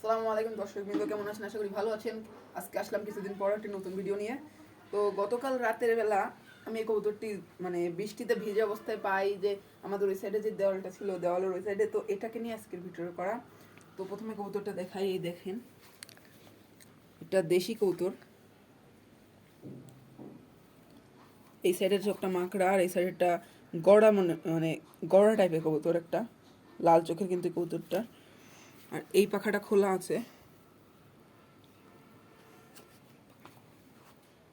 আসসালামু আলাইকুম, দর্শক বিন্দু, কেমন আছেন? আশা করি ভালো আছেন। আজকে আসলাম কিছুদিন পর একটি নতুন ভিডিও নিয়ে। তো গতকাল রাতের বেলা আমি এই কবুতরটি মানে বৃষ্টিতে ভিজে অবস্থায় পাই যে আমাদের ওই সাইডে যে দেওয়ালটা ছিল, দেওয়ালের ওই সাইডে তো এটাকে নিয়ে আজকের ভিডিও করা। তো প্রথমে কবুতরটা দেখাই, এই দেখেন। এটা দেশি কবুতর। এই সাইডের চোখটা মাকড়া আর এই সাইডেরটা গড়া মনে মানে গড়া টাইপের কবুতর একটা। লাল চোখের কিন্তু এই কবুতরটা। আর এই পাখাটা খোলা আছে।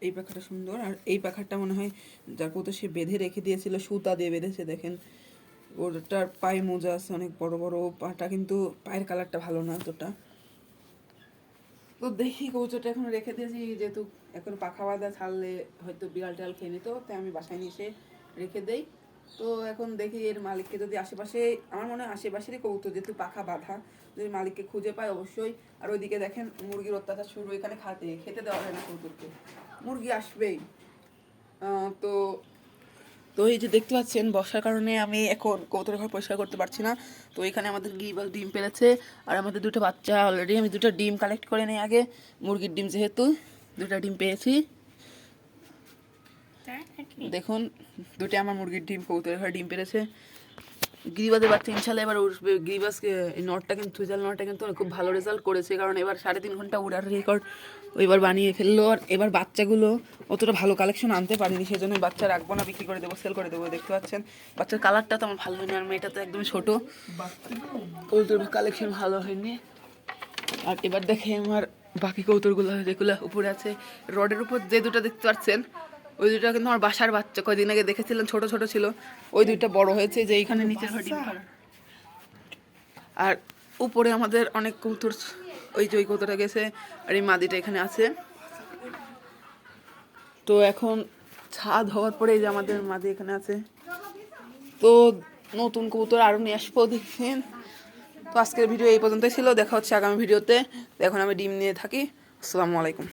এই পাখাটা সুন্দর। আর এই পাখাটা মনে হয় যার কত সে বেঁধে রেখে দিয়েছিল, সুতা দিয়ে বেঁধেছে, দেখেন। ওটার পায়ে মোজা আছে, অনেক বড় বড় পাটা, কিন্তু পায়ের কালারটা ভালো না তোটা তো দেখি কৌচোটা এখন রেখে দিয়েছি, যেহেতু এখন পাখা বাঁধা ছাড়লে হয়তো বিড়াল টিড়াল খেয়ে নিত, তাই আমি বাসায় নিয়ে এসে রেখে দেই। তো এখন দেখি এর মালিককে যদি আশেপাশে, আমার মনে হয় আশেপাশেরই কৌতো যেহেতু পাখা বাঁধা, যদি মালিককে খুঁজে পায় অবশ্যই। আর ওইদিকে দেখেন মুরগির অত্যাচার শুরু, এখানে খাতে খেতে দেওয়া হয় না কৌতুককে। মুরগি আসবেই। তো তো এই যে দেখতে পাচ্ছেন বর্ষার কারণে আমি এখন কৌতূহল ঘর পরিষ্কার করতে পারছি না। তো এখানে আমাদের গিবাল ডিম পেরেছে, আর আমাদের দুটো বাচ্চা অলরেডি আমি দুটো ডিম কালেক্ট করে নিই আগে। মুরগির ডিম যেহেতু, দুটো ডিম পেয়েছি। দেখুন দুটো আমার মুরগির ডিম কৌতূহল ঘরে ডিম পেরেছে। গিরিবাজের বাচ্চা ইনশাল্লাহ এবার উঠবে। এই নটটা কিন্তু, থুইজাল নটটা কিন্তু খুব ভালো রেজাল্ট করেছে। কারণ এবার সাড়ে তিন ঘণ্টা উড়ার রেকর্ড এবার বানিয়ে ফেলল। আর এবার বাচ্চাগুলো অতটা ভালো কালেকশন আনতে পারিনি সেই জন্য বাচ্চা রাখব না, বিক্রি করে দেবো সেল করে দেবো, দেখতে পাচ্ছেন। বাচ্চার কালারটা তো আমার ভালো হয়নি, আর মেয়েটা তো একদমই ছোটো। কৌতুর কালেকশন ভালো হয়নি। আর এবার দেখে আমার বাকি কৌতুরগুলো যেগুলো উপরে আছে। রডের উপর যে দুটো দেখতে পাচ্ছেন ওই দুইটা কিন্তু আমার বাসার বাচ্চা কয়দিন আগে দেখেছিলেন ছোট ছোট ছিল। ওই দুইটা বড় হয়েছে যে এইখানে নিচের ঘরে। আর উপরে আমাদের অনেক কৌতুর ওই যে ওই কৌতুরটা গেছে আর এই মাদিটা এখানে আছে। তো এখন ছাদ হওয়ার পরে এই যে আমাদের মাদি এখানে আছে। তো নতুন কবুতর আরও নিয়ে আসব দেখছেন তো আজকের ভিডিও এই পর্যন্তই ছিল দেখা হচ্ছে আগামী ভিডিওতে। এখন আমি ডিম নিয়ে থাকি। আসসালামু আলাইকুম।